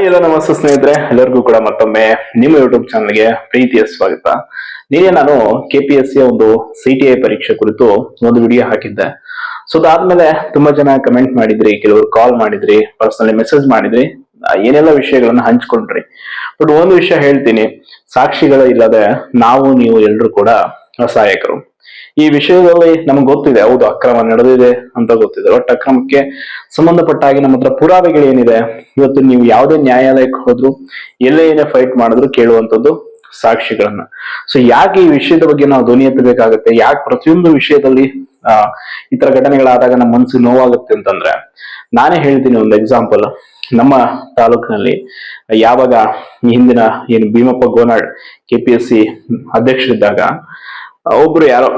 Hi, ಎಲ್ಲ ನಮಸ್ತೆ ಸ್ನೇಹಿತರೆ. ಎಲ್ಲರಿಗೂ ಕೂಡ ಮತ್ತೊಮ್ಮೆ ನಿಮ್ಮ ಯೂಟ್ಯೂಬ್ ಚಾನಲ್ಗೆ ಪ್ರೀತಿಯ ಸ್ವಾಗತ. ನಿನ್ನೆ ನಾನು ಕೆ ಪಿ ಎಸ್ ಸಿ ಒಂದು ಸಿ ಟಿ ಐ ಪರೀಕ್ಷೆ ಕುರಿತು ಒಂದು ವಿಡಿಯೋ ಹಾಕಿದ್ದೆ. ಸೊ ಅದಾದ್ಮೇಲೆ ತುಂಬಾ ಜನ ಕಮೆಂಟ್ ಮಾಡಿದ್ರಿ, ಕೆಲವರು ಕಾಲ್ ಮಾಡಿದ್ರಿ ಪರ್ಸನಲಿ ಮೆಸೇಜ್ ಮಾಡಿದ್ರಿ. ಏನೆಲ್ಲ ವಿಷಯಗಳನ್ನ ಹಂಚ್ಕೊಂಡ್ರಿ. ಬಟ್ ಒಂದು ವಿಷಯ ಹೇಳ್ತೀನಿ. ಸಾಕ್ಷಿಗಳ ಇಲ್ಲದೆ ನಾವು, ನೀವು ಎಲ್ಲರೂ ಕೂಡ ಅಸಹಾಯಕರು. ಈ ವಿಷಯದಲ್ಲಿ ನಮ್ಗೆ ಗೊತ್ತಿದೆ, ಹೌದು, ಅಕ್ರಮ ನಡೆದಿದೆ ಅಂತ ಗೊತ್ತಿದೆ. ಒಟ್ಟು ಅಕ್ರಮಕ್ಕೆ ಸಂಬಂಧಪಟ್ಟ ಹಾಗೆ ನಮ್ಮ ಹತ್ರ ಪುರಾವೆಗಳೇನಿದೆ ಇವತ್ತು ನೀವು ಯಾವುದೇ ನ್ಯಾಯಾಲಯಕ್ಕೆ ಹೋದ್ರು, ಎಲ್ಲೇ ಏನೇ ಫೈಟ್ ಮಾಡಿದ್ರು ಕೇಳುವಂಥದ್ದು ಸಾಕ್ಷಿಗಳನ್ನ. ಸೊ ಯಾಕೆ ಈ ವಿಷಯದ ಬಗ್ಗೆ ನಾವು ಧ್ವನಿ ಎತ್ತಬೇಕಾಗತ್ತೆ? ಯಾಕೆ ಪ್ರತಿಯೊಂದು ವಿಷಯದಲ್ಲಿ, ಆ, ಇತರ ತರ ಘಟನೆಗಳಾದಾಗ ನಮ್ಮ ಮನಸ್ಸು ನೋವಾಗುತ್ತೆ ಅಂತಂದ್ರೆ, ನಾನೇ ಹೇಳ್ತೀನಿ ಒಂದು ಎಕ್ಸಾಂಪಲ್ ನಮ್ಮ ತಾಲೂಕಿನಲ್ಲಿ ಯಾವಾಗ ಹಿಂದಿನ ಏನು Bhimappa Gonal K P S C ಅಧ್ಯಕ್ಷರಿದ್ದಾಗ ಒಬ್ರು ಯಾರೋ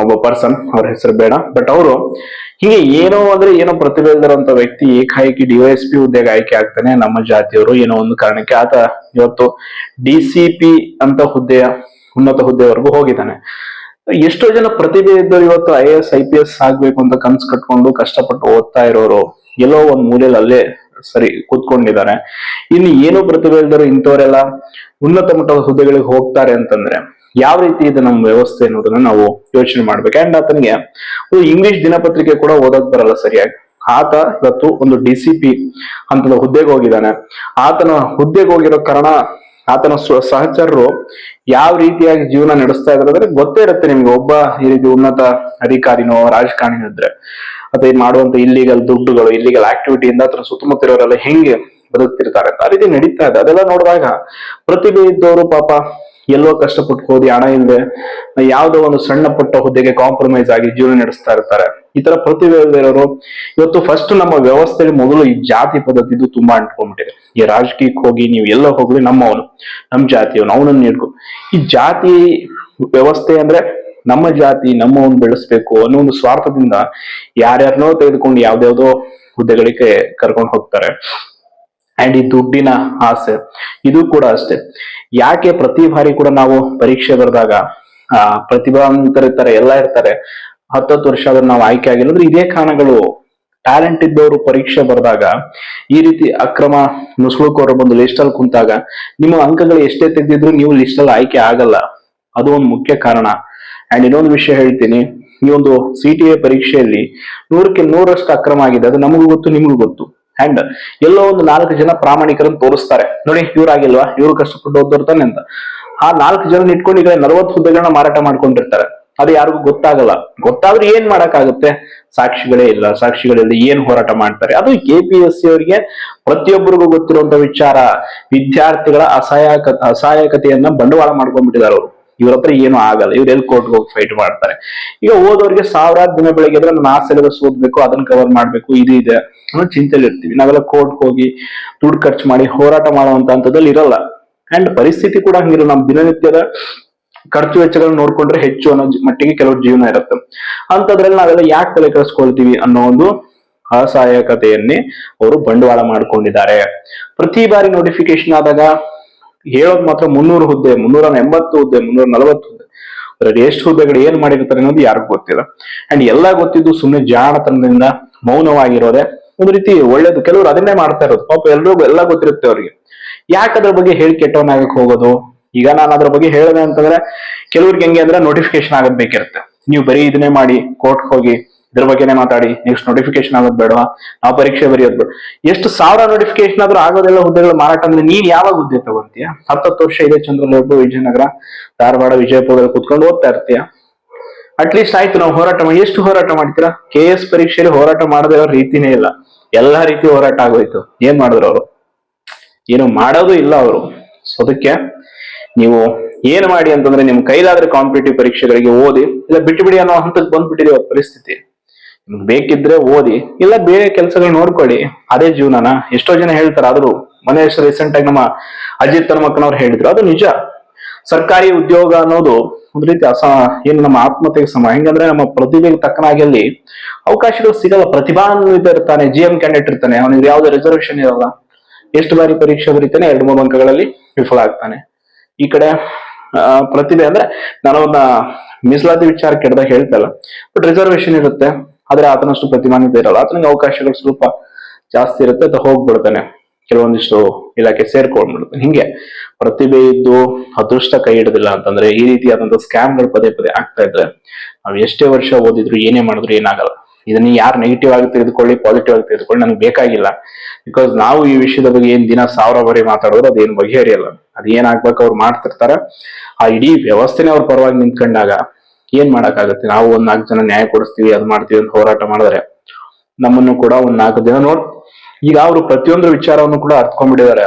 ಒಬ್ಬ ಪರ್ಸನ್ ಅವ್ರ ಹೆಸರು ಬೇಡ. ಬಟ್ ಅವರು ಹೀಗೆ ಏನೋ ಅಂದ್ರೆ ಏನೋ ಪ್ರತಿಭೆ ವ್ಯಕ್ತಿ ಏಕಾಏಕಿ ಡಿವೈಎಸ್ ಪಿ ಹುದ್ದೆಗೆ ಆಯ್ಕೆ ಆಗ್ತಾನೆ. ನಮ್ಮ ಜಾತಿಯವರು ಏನೋ ಒಂದು ಕಾರಣಕ್ಕೆ ಆತ ಇವತ್ತು ಡಿ ಸಿ ಪಿ ಅಂತ ಹುದ್ದೆಯ, ಉನ್ನತ ಹುದ್ದೆವರೆಗೂ ಹೋಗಿದ್ದಾನೆ. ಎಷ್ಟೋ ಜನ ಪ್ರತಿಭೆ ಇದ್ದವರು ಇವತ್ತು I S I P S ಆಗ್ಬೇಕು ಅಂತ ಕನ್ಸು ಕಟ್ಕೊಂಡು ಕಷ್ಟಪಟ್ಟು ಓದ್ತಾ ಇರೋರು ಎಲ್ಲೋ ಒಂದ್ ಮೂಲೆಯಲ್ಲಿ ಅಲ್ಲೇ ಸರಿ ಕೂತ್ಕೊಂಡಿದ್ದಾರೆ. ಇನ್ನು ಏನೋ ಪ್ರತಿಭೆ ಇಲ್ದರು ಇಂಥವರೆಲ್ಲ ಉನ್ನತ ಮಟ್ಟದ ಹುದ್ದೆಗಳಿಗೆ ಹೋಗ್ತಾರೆ ಅಂತಂದ್ರೆ ಯಾವ ರೀತಿ ಇದೆ ನಮ್ಮ ವ್ಯವಸ್ಥೆ ಅನ್ನೋದನ್ನ ನಾವು ಯೋಚನೆ ಮಾಡ್ಬೇಕು. ಅಂಡ್ ಆತನಿಗೆ ಇಂಗ್ಲಿಷ್ ದಿನಪತ್ರಿಕೆ ಕೂಡ ಓದಕ್ ಬರಲ್ಲ ಸರಿಯಾಗಿ. ಆತ ಇವತ್ತು ಒಂದು ಡಿ ಸಿ ಪಿ ಹಂತದ ಹುದ್ದೆಗೆ ಹೋಗಿದ್ದಾನೆ. ಆತನ ಹುದ್ದೆಗೆ ಹೋಗಿರೋ ಕಾರಣ ಆತನ ಸಹಚರರು ಯಾವ ರೀತಿಯಾಗಿ ಜೀವನ ನಡೆಸ್ತಾ ಇದಾರೆ ಅಂದ್ರೆ ಗೊತ್ತೇ ಇರುತ್ತೆ ನಿಮ್ಗೆ ಒಬ್ಬ ಈ ರೀತಿ ಉನ್ನತ ಅಧಿಕಾರಿನೋ, ರಾಜಕಾರಣಿನೋ ಇದ್ರೆ. ಅಥವಾ ಮಾಡುವಂತ ಇಲ್ಲಿಗಲ್ ದುಡ್ಡುಗಳು ಇಲ್ಲಿಗಲ್ ಆಕ್ಟಿವಿಟಿಯಿಂದ ಆತನ ಸುತ್ತಮುತ್ತ ಇರೋರೆಲ್ಲ ಹೆಂಗೆ ಬದುಕ್ತಿರ್ತಾರೆ ಆ ರೀತಿ ನಡೀತಾ ಇದೆ. ಅದೆಲ್ಲ ನೋಡಿದಾಗ ಪ್ರತಿಭೆ ಇದ್ದವರು ಪಾಪ ಎಲ್ಲೋ ಕಷ್ಟಪಟ್ಟು ಹೋದಿ ಹಣ ಇಲ್ಲದೆ ಯಾವ್ದೋ ಒಂದು ಸಣ್ಣ ಪುಟ್ಟ ಹುದ್ದೆಗೆ ಕಾಂಪ್ರಮೈಸ್ ಆಗಿ ಜೀವನ ನಡೆಸ್ತಾ ಇರ್ತಾರೆ. ಈ ತರ ಪ್ರತಿಭೆ ಇವತ್ತು ಫಸ್ಟ್ ನಮ್ಮ ವ್ಯವಸ್ಥೆಯಲ್ಲಿ ಮೊದಲು ಈ ಜಾತಿ ಪದ್ಧತಿ ಇದು ತುಂಬಾ ಅಂಟ್ಕೊಂಡ್ಬಿಟ್ಟಿದೆ. ಈ ರಾಜಕೀಯಕ್ಕೆ ಹೋಗಿ ನೀವು ಎಲ್ಲ ಹೋಗ್ಲಿ ನಮ್ಮವನು, ನಮ್ ಜಾತಿಯವನು, ಅವನನ್ನ ಹಿಡ್ಕೊ ಈ ಜಾತಿ ವ್ಯವಸ್ಥೆ ಅಂದ್ರೆ ನಮ್ಮ ಜಾತಿ ನಮ್ಮವನ್ ಬೆಳೆಸ್ಬೇಕು ಅನ್ನೋ ಒಂದು ಸ್ವಾರ್ಥದಿಂದ ಯಾರ್ಯಾರನೋ ತೆಗೆದುಕೊಂಡು ಯಾವ್ದ್ಯಾವ್ದೋ ಹುದ್ದೆಗಳಿಗೆ ಕರ್ಕೊಂಡು ಹೋಗ್ತಾರೆ. ಅಂಡ್ ಈ ದುಡ್ಡಿನ ಆಸೆ, ಇದು ಕೂಡ ಅಷ್ಟೇ. ಯಾಕೆ ಪ್ರತಿ ಬಾರಿ ಕೂಡ ನಾವು ಪರೀಕ್ಷೆ ಬರೆದಾಗ, ಆ, ಪ್ರತಿಭಾವಂತರಿರ್ತಾರೆ, ಎಲ್ಲ ಇರ್ತಾರೆ ಹತ್ತತ್ತು ವರ್ಷ ಆದ್ರೆ ನಾವು ಆಯ್ಕೆ ಆಗಿಲ್ಲ. ಅಂದ್ರೆ ಇದೇ ಕಾರಣಗಳು ಟ್ಯಾಲೆಂಟ್ ಇದ್ದವರು ಪರೀಕ್ಷೆ ಬರೆದಾಗ, ಈ ರೀತಿ ಅಕ್ರಮ ನುಸುಳುಕೋರು ಬಂದು ಲಿಸ್ಟ್ ಅಲ್ಲಿ ಕುಂತಾಗ, ನಿಮ್ಮ ಅಂಕಗಳು ಎಷ್ಟೇ ತೆಗೆದಿದ್ರು ನೀವು ಲಿಸ್ಟ್ ಅಲ್ಲಿ ಆಯ್ಕೆ ಆಗಲ್ಲ. ಅದು ಒಂದು ಮುಖ್ಯ ಕಾರಣ. ಅಂಡ್ ಇನ್ನೊಂದು ವಿಷಯ ಹೇಳ್ತೀನಿ, ಈ ಒಂದು ಸಿ ಟಿ ಎ ಪರೀಕ್ಷೆಯಲ್ಲಿ ನೂರಕ್ಕೆ ನೂರಷ್ಟು ಅಕ್ರಮ ಆಗಿದೆ. ಅದು ನಮಗೂ ಗೊತ್ತು, ನಿಮಗೂ ಗೊತ್ತು. ಅಂಡ್ ಎಲ್ಲೋ ಒಂದು ನಾಲ್ಕು ಜನ ಪ್ರಾಮಾಣಿಕರನ್ನು ತೋರಿಸ್ತಾರೆ. ನೋಡಿ, ಇವ್ರಾಗಿಲ್ವಾ? ಇವ್ರು ಕಷ್ಟಪಟ್ಟು ಓದೋರು ತಾನೆ ಅಂತ. ಆ ನಾಲ್ಕು ಜನ ಇಟ್ಕೊಂಡು ಈಗ ನಲವತ್ತು ಹುದ್ದೆಗಳನ್ನ ಮಾರಾಟ ಮಾಡ್ಕೊಂಡಿರ್ತಾರೆ. ಅದು ಯಾರಿಗೂ ಗೊತ್ತಾಗಲ್ಲ. ಗೊತ್ತಾದ್ರೆ ಏನ್ ಮಾಡಕ್ಕಾಗುತ್ತೆ? ಸಾಕ್ಷಿಗಳೇ ಇಲ್ಲ. ಸಾಕ್ಷಿಗಳಿಲ್ಲ ಏನ್ ಹೋರಾಟ ಮಾಡ್ತಾರೆ? ಅದು ಕೆ ಪಿ ಎಸ್ ಸಿ ಅವರಿಗೆ ಪ್ರತಿಯೊಬ್ಬರಿಗೂ ಗೊತ್ತಿರುವಂತ ವಿಚಾರ. ವಿದ್ಯಾರ್ಥಿಗಳ ಅಸಹಾಯಕ, ಅಸಹಾಯಕತೆಯನ್ನ ಬಂಡವಾಳ ಮಾಡ್ಕೊಂಡ್ಬಿಟ್ಟಿದ್ದಾರೆ ಅವರು. ಇವ್ರ ಹತ್ರ ಏನು ಆಗಲ್ಲ. ಇವ್ರು ಎಲ್ಲಿ ಕೋರ್ಟ್ಗೆ ಹೋಗಿ ಫೈಟ್ ಮಾಡ್ತಾರೆ. ಈಗ ಓದೋರಿಗೆ ಸಾವಿರಾರು ದಿನ ಬೆಳಗ್ಗೆ ನಾನು ಆ ಸಿಲೆಬಸ್ ಓದ್ಬೇಕು, ಅದನ್ನ ಕವರ್ ಮಾಡ್ಬೇಕು, ಇದು ಇದೆ ಅನ್ನೋ ಚಿಂತೆಲಿ ಇರ್ತೀವಿ. ನಾವೆಲ್ಲ ಕೋರ್ಟ್ ಹೋಗಿ ದುಡ್ಡು ಖರ್ಚು ಮಾಡಿ ಹೋರಾಟ ಮಾಡುವಂತ ಹಂತದಲ್ಲಿ ಇರಲ್ಲ. ಅಂಡ್ ಪರಿಸ್ಥಿತಿ ಕೂಡ ಹಂಗಿರಲ್ಲ ನಮ್ಮ ದಿನನಿತ್ಯದ ಖರ್ಚು ವೆಚ್ಚಗಳನ್ನ ನೋಡ್ಕೊಂಡ್ರೆ ಹೆಚ್ಚು ಅನ್ನೋ ಮಟ್ಟಿಗೆ ಕೆಲವು ಜೀವನ ಇರುತ್ತೆ. ಅಂತದ್ರಲ್ಲಿ ನಾವೆಲ್ಲ ಯಾಕೆ ತಲೆ ಕೆಡಿಸ್ಕೊಳ್ತೀವಿ ಅನ್ನೋ ಒಂದು ಅಸಹಾಯಕತೆಯನ್ನೇ ಅವರು ಬಂಡವಾಳ ಮಾಡ್ಕೊಂಡಿದ್ದಾರೆ. ಪ್ರತಿ ಬಾರಿ ನೋಟಿಫಿಕೇಶನ್ ಆದಾಗ ಹೇಳೋದ್ ಮಾತ್ರ ಮುನ್ನೂರು ಹುದ್ದೆ, ಮುನ್ನೂರ ಎಂಬತ್ತು ಹುದ್ದೆ, ಮುನ್ನೂರ ನಲವತ್ತು ಹುದ್ದೆ. ಅದ್ರಲ್ಲಿ ಎಷ್ಟು ಹುದ್ದೆಗಳು ಏನ್ ಮಾಡಿರ್ತಾರೆ ಅನ್ನೋದು ಯಾರಿಗೂ ಗೊತ್ತಿಲ್ಲ. ಅಂಡ್ ಎಲ್ಲ ಗೊತ್ತಿದ್ದು ಸುಮ್ಮನೆ ಜಾಣತನದಿಂದ ಮೌನವಾಗಿರೋದೆ ಒಂದು ರೀತಿ ಒಳ್ಳೇದು. ಕೆಲವರು ಅದನ್ನೇ ಮಾಡ್ತಾ ಇರೋದು. ಪಾಪ ಎಲ್ರಿಗೂ ಎಲ್ಲ ಗೊತ್ತಿರುತ್ತೆ ಅವ್ರಿಗೆ. ಯಾಕೆ ಅದ್ರ ಬಗ್ಗೆ ಹೇಳಿ ಕೆಟ್ಟವನಾಗಕ್ ಹೋಗೋದು? ಈಗ ನಾನು ಅದ್ರ ಬಗ್ಗೆ ಹೇಳಿದೆ ಅಂತಂದ್ರೆ, ಕೆಲವ್ರಿಗೆ ಹೆಂಗೆ ಅಂದ್ರೆ ನೋಟಿಫಿಕೇಶನ್ ಆಗದ್ ಬೇಕಿರುತ್ತೆ. ನೀವು ಬರೀ ಇದನ್ನೇ ಮಾಡಿ ಕೋರ್ಟ್ಗೆ ಹೋಗಿ ಇದ್ರ ಬಗ್ಗೆನೇ ಮಾತಾಡಿ. ನೆಕ್ಸ್ಟ್ ನೋಟಿಫಿಕೇಶನ್ ಆಗೋದು ಬೇಡವಾ? ನಾವು ಪರೀಕ್ಷೆ ಬರೆಯೋದ್ ಬೇಡ. ಎಷ್ಟು ಸಾವಿರ ನೋಟಿಫಿಕೇಶನ್ ಆದ್ರೂ ಆಗೋದೆಲ್ಲ ಹುದ್ದೆಗಳು ಮಾರಾಟ ಅಂದ್ರೆ ನೀನ್ ಯಾವಾಗ ಹುದ್ದೆ ತಗೊಂತೀಯ? ಹತ್ತತ್ತು ವರ್ಷ ಇದೆ ಚಂದ್ರಲೇಔಟ್ ವಿಜಯನಗರ, ಧಾರವಾಡ, ವಿಜಯಪುರದಲ್ಲಿ ಕುತ್ಕೊಂಡು ಓದ್ತಾ ಇರ್ತೀಯ. ಅಟ್ಲೀಸ್ಟ್ ಆಯ್ತು, ನಾವು ಹೋರಾಟ ಮಾಡಿ ಎಷ್ಟು ಹೋರಾಟ ಮಾಡ್ತೀರಾ? ಕೆ ಎಸ್ ಪರೀಕ್ಷೆಯಲ್ಲಿ ಹೋರಾಟ ಮಾಡದೇ ಇರೋ ರೀತಿನೇ ಇಲ್ಲ. ಎಲ್ಲಾ ರೀತಿ ಹೋರಾಟ ಆಗೋಯ್ತು. ಏನ್ ಮಾಡಿದ್ರು ಅವರು? ಏನು ಮಾಡೋದು ಇಲ್ಲ ಅವರು. ಸೊ ಅದಕ್ಕೆ ನೀವು ಏನ್ ಮಾಡಿ ಅಂತಂದ್ರೆ ನಿಮ್ ಕೈಲಾದ್ರೆ ಕಾಂಪಿಟೇಟಿವ್ ಪರೀಕ್ಷೆಗಳಿಗೆ ಓದಿ, ಇಲ್ಲ ಬಿಟ್ಟು ಬಿಡಿ ಅನ್ನೋ ಹಂತಕ್ಕೆ ಬಂದ್ಬಿಟ್ಟಿದೆ ಪರಿಸ್ಥಿತಿ. ಬೇಕಿದ್ರೆ ಓದಿ, ಇಲ್ಲ ಬೇರೆ ಕೆಲಸಗಳು ನೋಡ್ಕೊಳ್ಳಿ. ಅದೇ ಜೀವನನ. ಎಷ್ಟೋ ಜನ ಹೇಳ್ತಾರೆ, ಆದ್ರೂ ಮನೆ ರೀಸೆಂಟ್ ಆಗಿ ನಮ್ಮ ಅಜಿತ್ ತನ್ಮಕ್ಕನವ್ರು ಹೇಳಿದ್ರು. ಅದು ನಿಜ. ಸರ್ಕಾರಿ ಉದ್ಯೋಗ ಅನ್ನೋದು ಒಂದ್ ರೀತಿ ಅಸ, ಏನು ನಮ್ಮ ಆತ್ಮಹತ್ಯೆಗೆ ಸಮ. ಹೆಂಗಂದ್ರೆ ನಮ್ಮ ಪ್ರತಿಭೆಗೆ ತಕ್ಕನಾಗಿ ಅಲ್ಲಿ ಅವಕಾಶಗಳು ಸಿಗಲ್ಲ. ಪ್ರತಿಭಾನ್ವಿತ ಇರ್ತಾನೆ. ಜಿ ಎಂ ಕ್ಯಾಂಡಿಡೇಟ್ ಇರ್ತಾನೆ. ಅವನಿಗೆ ಯಾವುದೇ ರಿಸರ್ವೇಶನ್ ಇರಲ್ಲ. ಎಷ್ಟು ಬಾರಿ ಪರೀಕ್ಷೆ ಬರೀತಾನೆ, ಎರಡು, ಮೂರು ಅಂಕಗಳಲ್ಲಿ ವಿಫಲ ಆಗ್ತಾನೆ. ಈ ಕಡೆ ಪ್ರತಿಭೆ ಅಂದ್ರೆ ನಾನು ಅವ್ನ ಮೀಸಲಾತಿ ವಿಚಾರ ಕೆಡ್ದಾಗ ಹೇಳ್ತಲ್ಲ ಬಟ್ ರಿಸರ್ವೇಶನ್ ಇರುತ್ತೆ. ಆದ್ರೆ ಆತನಷ್ಟು ಪ್ರತಿಮಾನ್ಯತೆ ಇರಲ್ಲ. ಆತನಿಗೆ ಅವಕಾಶಗಳು ಸ್ವಲ್ಪ ಜಾಸ್ತಿ ಇರುತ್ತೆ, ಅದು ಹೋಗ್ಬಿಡ್ತಾನೆ. ಕೆಲವೊಂದಿಷ್ಟು ಇಲಾಖೆ ಸೇರ್ಕೊಂಡ್ಬಿಡುತ್ತೆ. ಹಿಂಗೆ ಪ್ರತಿಭೆ ಇದ್ದು ಅದೃಷ್ಟ ಕೈ ಹಿಡಿದಿಲ್ಲ ಅಂತಂದ್ರೆ ಈ ರೀತಿಯಾದಂತಹ ಸ್ಕ್ಯಾಮ್ಗಳು ಪದೇ ಪದೇ ಆಗ್ತಾ ಇದ್ರೆ ನಾವು ಎಷ್ಟೇ ವರ್ಷ ಓದಿದ್ರು ಏನೇ ಮಾಡಿದ್ರು ಏನಾಗಲ್ಲ. ಇದನ್ನ ಯಾರು ನೆಗೆಟಿವ್ ಆಗಿ ತೆಗೆದುಕೊಳ್ಳಿ ಪಾಸಿಟಿವ್ ಆಗಿ ತೆಗೆದುಕೊಳ್ಳಿ, ನನಗೆ ಬೇಕಾಗಿಲ್ಲ. ಬಿಕಾಸ್ ನಾವು ಈ ವಿಷಯದ ಬಗ್ಗೆ ಏನ್ ದಿನ ಸಾವಿರ ಬಾರಿ ಮಾತಾಡೋದು ಅದೇನು ಬಗೆಹರಿಯಲ್ಲ. ಅದೇನಾಗ್ಬೇಕು ಅವ್ರು ಮಾಡ್ತಿರ್ತಾರೆ. ಆ ಇಡೀ ವ್ಯವಸ್ಥೆನೇ ಅವ್ರ ಪರವಾಗಿ ನಿಂತ್ಕೊಂಡಾಗ ಏನ್ ಮಾಡಕ್ಕಾಗತ್ತೆ? ನಾವು ಒಂದ್ ನಾಲ್ಕು ಜನ ನ್ಯಾಯ ಕೊಡಿಸ್ತೀವಿ, ಅದ್ ಮಾಡ್ತೀವಿ ಅಂತ ಹೋರಾಟ ಮಾಡಿದ್ರೆ. ನಮ್ಮನ್ನು ಕೂಡ ಒಂದ್ ನಾಲ್ಕು ದಿನ ನೋಡ್. ಈಗ ಅವರು ಪ್ರತಿಯೊಂದು ವಿಚಾರವನ್ನು ಕೂಡ ಅರ್ಥಕೊಂಡ್ಬಿಟ್ಟಿದ್ದಾರೆ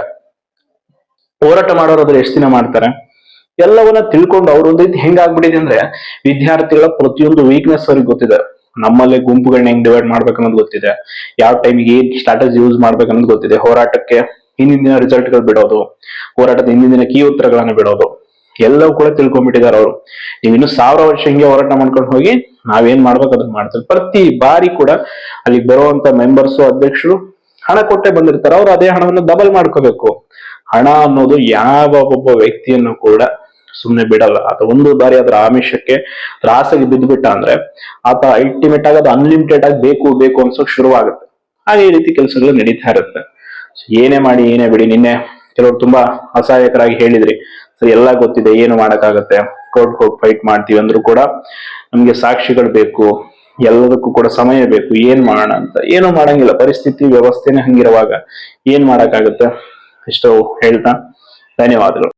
ಹೋರಾಟ ಮಾಡೋರು ಅದ್ರ ಎಷ್ಟು ದಿನ ಮಾಡ್ತಾರೆ? ಎಲ್ಲವನ್ನ ತಿಳ್ಕೊಂಡು ಅವ್ರೊಂದು ರೀತಿ ಹೆಂಗಾಗ್ಬಿಟ್ಟಿದೆ ಅಂದ್ರೆ, ವಿದ್ಯಾರ್ಥಿಗಳ ಪ್ರತಿಯೊಂದು ವೀಕ್ನೆಸ್ ಅವ್ರಿಗೆ ಗೊತ್ತಿದೆ. ನಮ್ಮಲ್ಲಿ ಗುಂಪುಗಳನ್ನ ಹೆಂಗ್ ಡಿವೈಡ್ ಮಾಡ್ಬೇಕನ್ನೋದು ಗೊತ್ತಿದೆ. ಯಾವ ಟೈಮಿಗೆ ಏನ್ ಸ್ಟ್ರಾಟಜಿ ಯೂಸ್ ಮಾಡ್ಬೇಕನ್ನೋದು ಗೊತ್ತಿದೆ. ಹೋರಾಟಕ್ಕೆ ಹಿಂದಿನ ದಿನ ರಿಸಲ್ಟ್ಗಳು ಬಿಡೋದು. ಹೋರಾಟದ ಹಿಂದಿನ ದಿನ ಕೀ ಉತ್ತರಗಳನ್ನ ಬಿಡೋದು. ಎಲ್ಲವೂ ಕೂಡ ತಿಳ್ಕೊಂಡ್ಬಿಟ್ಟಿದ್ದಾರೆ ಅವರು. ನೀವು ಇನ್ನು ಸಾವಿರ ವರ್ಷ ಹಿಂಗೆ ಹೋರಾಟ ಮಾಡ್ಕೊಂಡು ಹೋಗಿ ನಾವೇನ್ ಮಾಡ್ಬೇಕು ಅದನ್ನ ಮಾಡ್ತಾರೆ ಪ್ರತಿ ಬಾರಿ ಕೂಡ ಅಲ್ಲಿ ಬರುವಂತ ಮೆಂಬರ್ಸ್ ಅಧ್ಯಕ್ಷರು ಹಣ ಕೊಟ್ಟೆ ಬಂದಿರ್ತಾರೆ. ಅವ್ರು ಅದೇ ಹಣವನ್ನು ಡಬಲ್ ಮಾಡ್ಕೋಬೇಕು. ಹಣ ಅನ್ನೋದು ಯಾವ ಒಬ್ಬ ವ್ಯಕ್ತಿಯನ್ನು ಕೂಡ ಸುಮ್ಮನೆ ಬಿಡಲ್ಲ. ಆತ ಒಂದು ಬಾರಿ ಅದರ ಆಮಿಷಕ್ಕೆ ಅದ್ರ ಆಸೆಗೆ ಬಿದ್ದುಬಿಟ್ಟ ಅಂದ್ರೆ ಆತ ಅಲ್ಟಿಮೇಟ್ ಆಗಿ ಅದು ಅನ್ಲಿಮಿಟೆಡ್ ಆಗಿ ಬೇಕು ಬೇಕು ಅನ್ಸೋಕ್ ಶುರುವಾಗುತ್ತೆ. ಹಾಗೆ ಈ ರೀತಿ ಕೆಲಸಗಳು ನಡೀತಾ ಇರುತ್ತೆ. ಏನೇ ಮಾಡಿ, ಏನೇ ಬಿಡಿ. ನಿನ್ನೆ ಕೆಲವರು ತುಂಬಾ ಅಸಹಾಯಕರಾಗಿ ಹೇಳಿದ್ರಿ. ಎಲ್ಲ ಗೊತ್ತಿದೆ, ಏನು ಮಾಡಕ್ಕಾಗತ್ತೆ? ಕೋರ್ಟ್ ಹೋಗಿ ಫೈಟ್ ಮಾಡ್ತೀವಿ ಅಂದ್ರೂ ಕೂಡ ನಮ್ಗೆ ಸಾಕ್ಷಿಗಳು ಬೇಕು, ಎಲ್ಲದಕ್ಕೂ ಕೂಡ ಸಮಯ ಬೇಕು, ಏನ್ ಮಾಡೋಣ ಅಂತ. ಏನು ಮಾಡಂಗಿಲ್ಲ, ಪರಿಸ್ಥಿತಿ, ವ್ಯವಸ್ಥೆನೇ ಹಂಗಿರುವಾಗ ಏನ್ ಮಾಡಕ್ಕಾಗತ್ತೆ? ಇಷ್ಟು ಹೇಳ್ತಾ, ಧನ್ಯವಾದಗಳು.